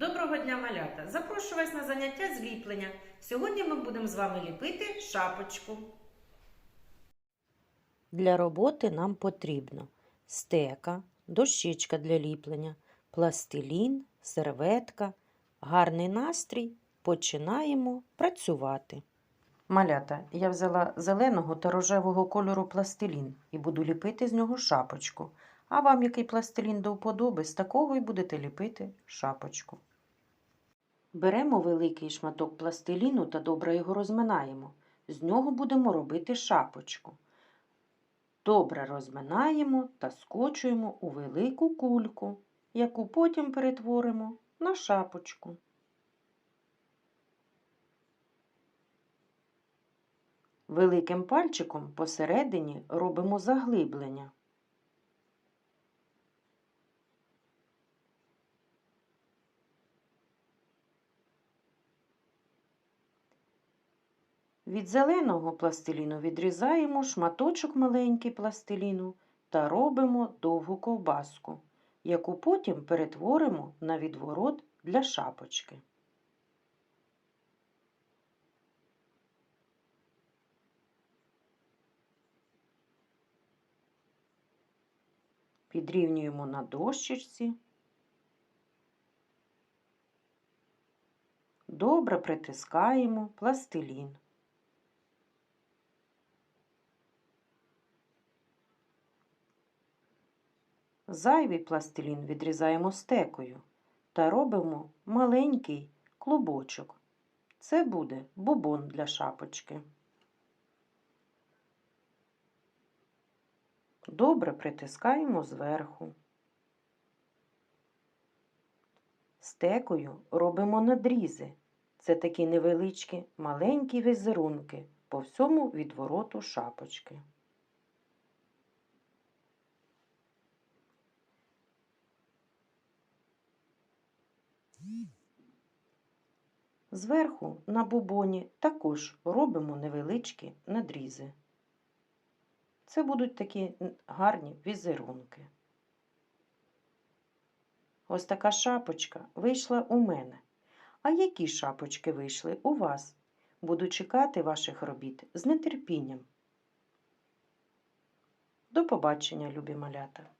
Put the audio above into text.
Доброго дня, малята! Запрошую вас на заняття з ліплення. Сьогодні ми будемо з вами ліпити шапочку. Для роботи нам потрібно стека, дощечка для ліплення, пластилін, серветка, гарний настрій. Починаємо працювати. Малята, я взяла зеленого та рожевого кольору пластилін і буду ліпити з нього шапочку. А вам який пластилін до вподоби, з такого і будете ліпити шапочку. Беремо великий шматок пластиліну та добре його розминаємо. З нього будемо робити шапочку. Добре розминаємо та скочуємо у велику кульку, яку потім перетворимо на шапочку. Великим пальчиком посередині робимо заглиблення. Від зеленого пластиліну відрізаємо шматочок маленький пластиліну та робимо довгу ковбаску, яку потім перетворимо на відворот для шапочки. Підрівнюємо на дощечці. Добре притискаємо пластилін. Зайвий пластилін відрізаємо стекою та робимо маленький клубочок. Це буде бубон для шапочки. Добре притискаємо зверху. Стекою робимо надрізи. Це такі невеличкі маленькі візерунки по всьому відвороту шапочки. Зверху на бубоні також робимо невеличкі надрізи. Це будуть такі гарні візерунки. Ось така шапочка вийшла у мене. А які шапочки вийшли у вас? Буду чекати ваших робіт з нетерпінням. До побачення, любі малята!